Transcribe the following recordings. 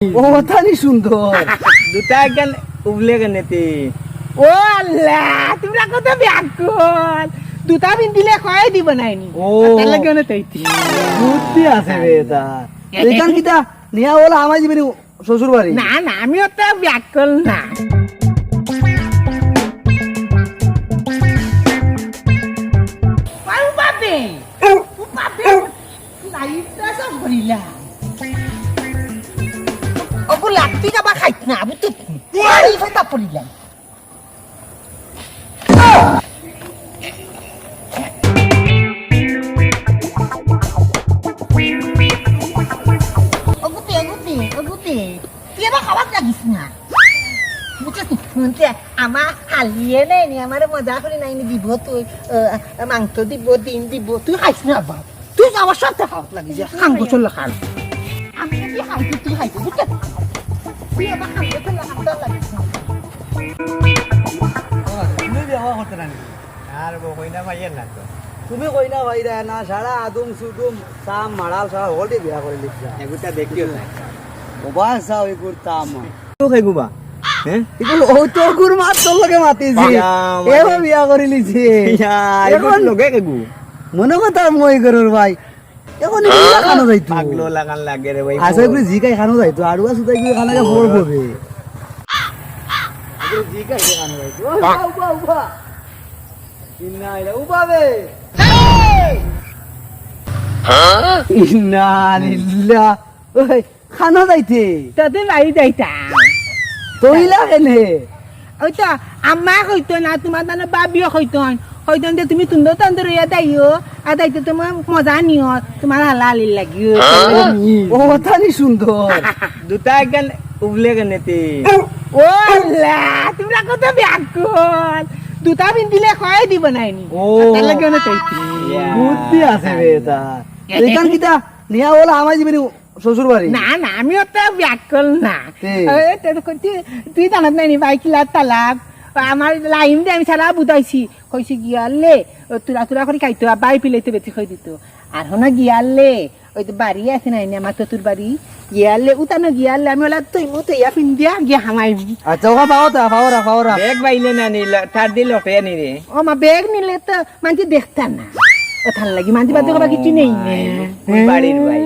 ও তানি সুন্দর। দুটা একজন উবলে কেনেতে ও আল্লাহ তোমরা কত ব্যাকুল। দুটা পিন্ধিলে খোৱাই দিব নাইনি। ও। তার লাগে না তাইতি। বুদ্ধি আছে রে এখান কিটা নিয়া ওলা আমাজি বেরি শ্বশুর বাড়ি না না আমিও তো ব্যাকুল না। লাগতি যাবা খাইত না বুঝতে এই ফেটা পড়িলাম। অগুতে অগুতে অগুতে তুই এবার খাবার লাগিস না। আমার হালিয়ে নেই নি আমার মজা করে নাই নি দিব তুই মাংস দিব ডিম দিব তুই খাইস না বাবা তুই আমার সাথে খাওয়া লাগিস খাঙ্গ চলে খাল আমি যদি খাইছি তুই খাইছি বুঝছিস আর কইনা না ভাই রে না সারা আদম সুদুম মারাল সারা হলদি বিয়া করে লিখছা এগুটা দেখিও না ওবা সাও এগুর তাম তো খাইগুবা হ্যাঁ ও তো মাত তোর লগে মাতিছি ইয়া, মানে- বিয়া করে লিছি এগুলো লগে মনে কথা মই করুর ভাই এখন এগুলা খানো যাইতো পাগলো লাগান লাগে রে ভাই আসলে এগুলো জিকাই খানো যাইতো আর ওয়া সুদাই গুলো খানাকে বড় হবে। জিকাই খানো যাইতো উবা উবা ইন্না ইলা উবা বে। ইন্না লিল্লা ওই খানা যাইতে তোদের বাড়ি যাইতাম তইলা কেনে? ওই তো আম্মা হইতো না তোমার তানে বাবিও হইতো হইতো যে তুমি তুন্দর তন্দর ইয়া। দাইও আর দাইতো তোমার মজা নিও তোমার হালালি লাগিও। ও তানি সুন্দর দুটা একখান উবলে কেনেতে ও আল্লাহ তোমরা কত ব্যাকুল দুটা পিন্ধিলে খোৱাই দিব নাইনি ও তার লাগে না তাইতি বুদ্ধি আছে তার এখান কিটা নিয়া বলা আমার জীবনে শ্বশুর বাড়ি না না আমিও তো ব্যাকুল না। তুই- তুই জানাত নাইনি বাইকিলা তালাক। আমার লাইন দিয়ে আমি সারা বুঝাইছি। কইছি গিয়ালে তুরা তুরা করে খাইতো আর বাই পিলাইতে বেশি খাই দিত। আর হোনা গিয়ালে ওই তো বাড়ি আছে না আমার তো তোর বাড়ি গিয়ালে উতানো গিয়ালে আমি ওলা তুই মতো ইয়া পিন্দিয়া গিয়া হামাই আচ্ছা ওকা পাওতা পাওরা পাওরা বেগ বাইলে না নিলে তার দিল লটে নিরে ও মা বেগ নিলে তো মানে দেখতাম না। ও থাল লাগি মানছি বাদ কবা কিছু নেই বাড়ির ভাই।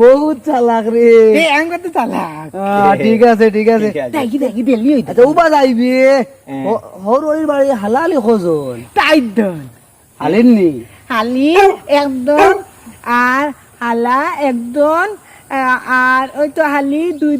বহুত চালাক রে। এই আঙ্গ তো চালাক ঠিক আছে ঠিক আছে। দেখি দেখি দেলি হইতো আচ্ছা উবা যাইবি। হরুর বাড়ি হালালি খোঁজন। তাই দন। হালেননি হালি একদম আর হালা একদম আর ওই তো হালি দুই